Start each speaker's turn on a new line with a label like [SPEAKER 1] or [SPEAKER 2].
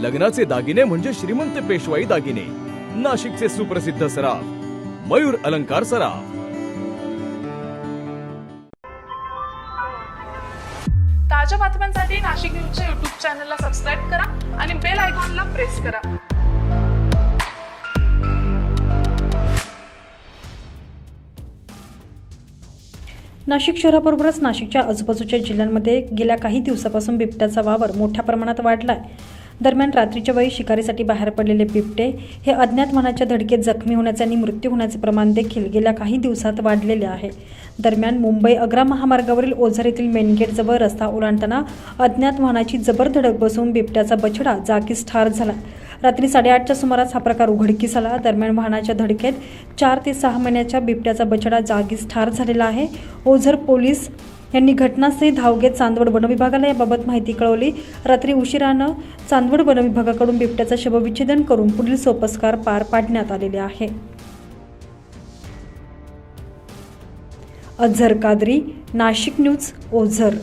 [SPEAKER 1] लग्नाचे दागिने म्हणजे श्रीमंत पेशवाई दागिने. नाशिकचे सुप्रसिद्ध सराफ मयूर अलंकार सराफ.
[SPEAKER 2] ताज्या बातम्यांसाठी नाशिक न्यूजच्या युट्यूब चॅनलला सबस्क्राईब करा आणि बेल आयकॉनला प्रेस करा.
[SPEAKER 3] नाशिक शहराबरोबरच नाशिकच्या आजूबाजूच्या जिल्ह्यांमध्ये गेल्या काही दिवसापासून बिबट्याचा वावर मोठ्या प्रमाणात वाढला आहे दरम्यान रात्रीच्या वेळी शिकारीसाठी बाहेर पडलेले बिबटे हे अज्ञात मनाच्या धडकेत जखमी होण्याचे आणि मृत्यू होण्याचे प्रमाण देखील गेल्या काही दिवसात वाढलेले आहे. दरम्यान मुंबई अग्रा महामार्गावरील ओझर येथील मेनगेटजवळ रस्ता ओलांडताना अज्ञात वाहनाची जबर धडक बसून बिबट्याचा बछडा जागीच ठार झाला. रात्री साडेआठच्या सुमारास हा प्रकार उघडकीस आला. दरम्यान वाहनाच्या धडकेत चार ते सहा महिन्याच्या बिबट्याचा बछडा जागीच ठार झालेला आहे. ओझर पोलीस यांनी घटनास्थळी धाव घेत चांदवड वनविभागाला याबाबत माहिती कळवली. रात्री उशिरानं चांदवड वनविभागाकडून बिबट्याचं शवविच्छेदन करून पुढील सोपस्कार पार पाडण्यात आलेले आहे. अझर कादरी नाशिक न्यूज ओझर